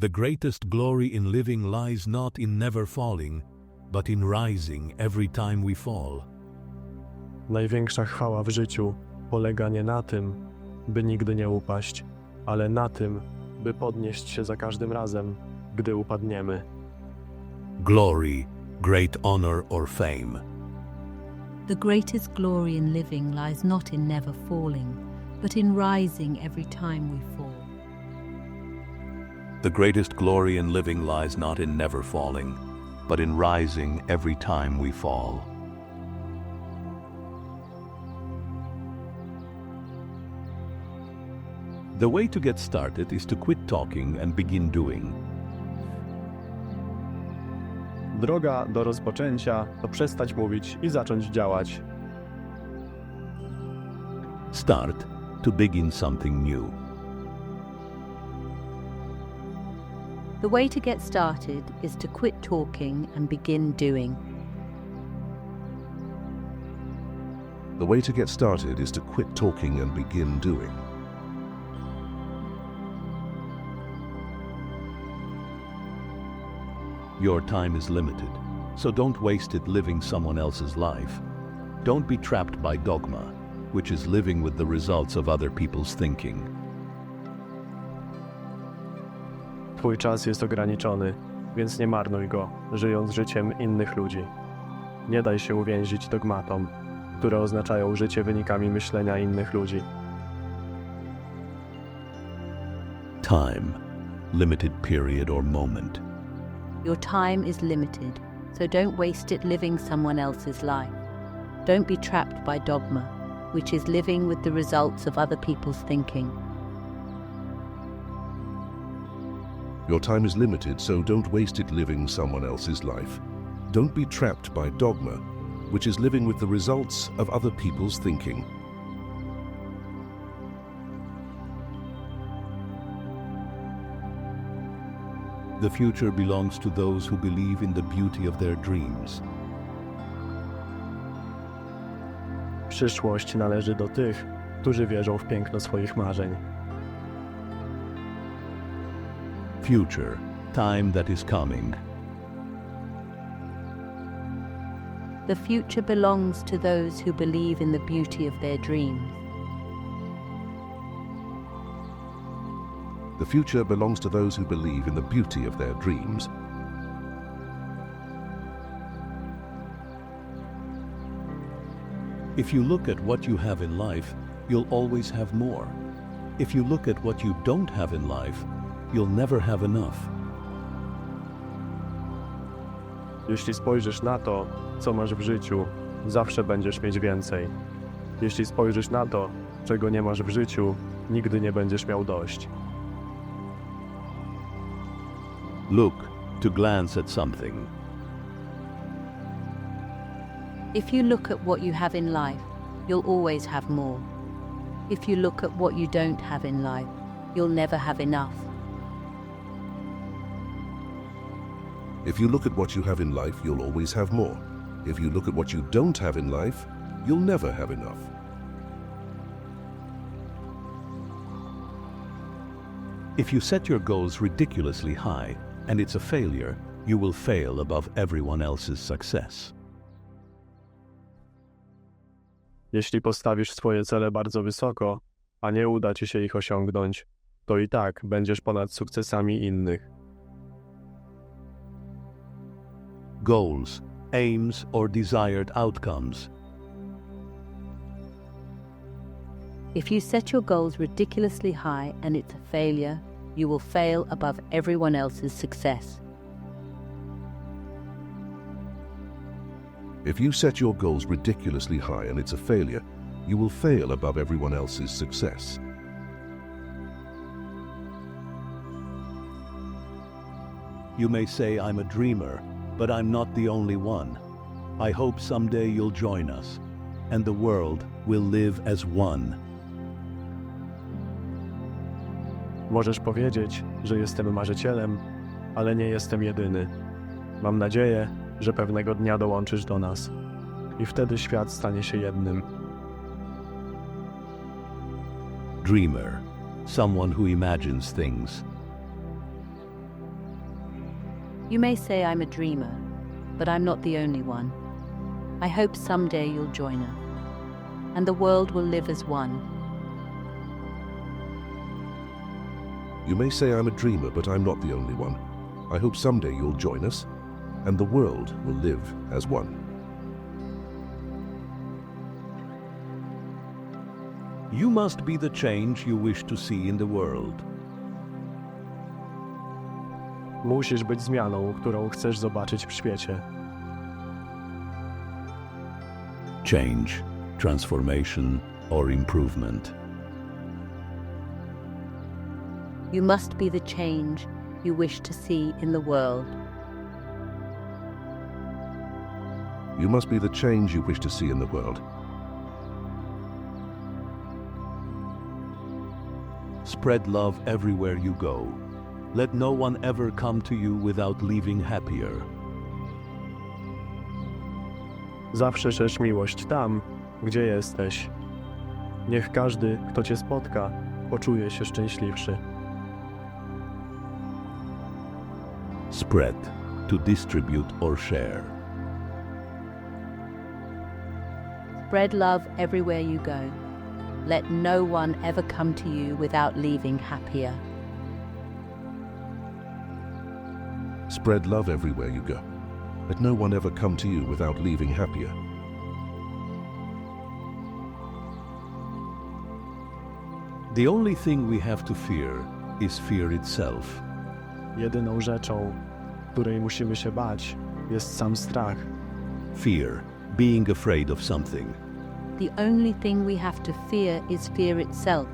The greatest glory in living lies not in never falling, but in rising every time we fall. Największa chwała w życiu polega nie na tym, by nigdy nie upaść, ale na tym, by podnieść się za każdym razem, gdy upadniemy. Glory, great honor or fame. The greatest glory in living lies not in never falling, but in rising every time we fall. The greatest glory in living lies not in never falling, but in rising every time we fall. The way to get started is to quit talking and begin doing. Droga do rozpoczęcia to przestać mówić i zacząć działać. Start to begin something new. The way to get started is to quit talking and begin doing. The way to get started is to quit talking and begin doing. Your time is limited, so don't waste it living someone else's life. Don't be trapped by dogma, which is living with the results of other people's thinking. Twój czas jest ograniczony, więc nie marnuj go, żyjąc życiem innych ludzi. Nie daj się uwięzić dogmatom, które oznaczają życie wynikami myślenia innych ludzi. Time, limited period or moment. Your time is limited, so don't waste it living someone else's life. Don't be trapped by dogma, which is living with the results of other people's thinking. Your time is limited, so don't waste it living someone else's life. Don't be trapped by dogma, which is living with the results of other people's thinking. The future belongs to those who believe in the beauty of their dreams. Przyszłość należy do tych, którzy wierzą w piękno swoich marzeń. Future, time that is coming. The future belongs to those who believe in the beauty of their dreams. The future belongs to those who believe in the beauty of their dreams. If you look at what you have in life, you'll always have more. If you look at what you don't have in life, you'll never have enough. Jeśli spojrzysz na to, co masz w życiu, zawsze będziesz mieć więcej. Jeśli spojrzysz na to, czego nie masz w życiu, nigdy nie będziesz miał dość. Look to glance at something. If you look at what you have in life, you'll always have more. If you look at what you don't have in life, you'll never have enough. If you look at what you have in life, you'll always have more. If you look at what you don't have in life, you'll never have enough. If you set your goals ridiculously high and it's a failure, you will fail above everyone else's success. Jeśli postawisz swoje cele bardzo wysoko, a nie uda ci się ich osiągnąć, to i tak będziesz ponad sukcesami innych. Goals, aims, or desired outcomes. If you set your goals ridiculously high and it's a failure, you will fail above everyone else's success. If you set your goals ridiculously high and it's a failure, you will fail above everyone else's success. You may say I'm a dreamer, but I'm not the only one. I hope someday you'll join us, and the world will live as one. Możesz powiedzieć, że jestem marzycielem, ale nie jestem jedyny. Mam nadzieję, że pewnego dnia dołączysz do nas i wtedy świat stanie się jednym. Dreamer, someone who imagines things. You may say I'm a dreamer, but I'm not the only one. I hope someday you'll join us, and the world will live as one. You may say I'm a dreamer, but I'm not the only one. I hope someday you'll join us, and the world will live as one. You must be the change you wish to see in the world. Musisz być zmianą, którą chcesz zobaczyć w świecie. Change, transformation, or improvement. You must be the change you wish to see in the world. You must be the change you wish to see in the world. Spread love everywhere you go. Let no one ever come to you without leaving happier. Zawsze szerz miłość tam, gdzie jesteś. Niech każdy, kto cię spotka, poczuje się szczęśliwszy. Spread, to distribute or share. Spread love everywhere you go. Let no one ever come to you without leaving happier. Spread love everywhere you go. Let no one ever come to you without leaving happier. The only thing we have to fear is fear itself. Jedyną rzeczą, której musimy się bać, jest sam strach. Fear, being afraid of something. The only thing we have to fear is fear itself.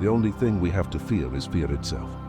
The only thing we have to fear is fear itself.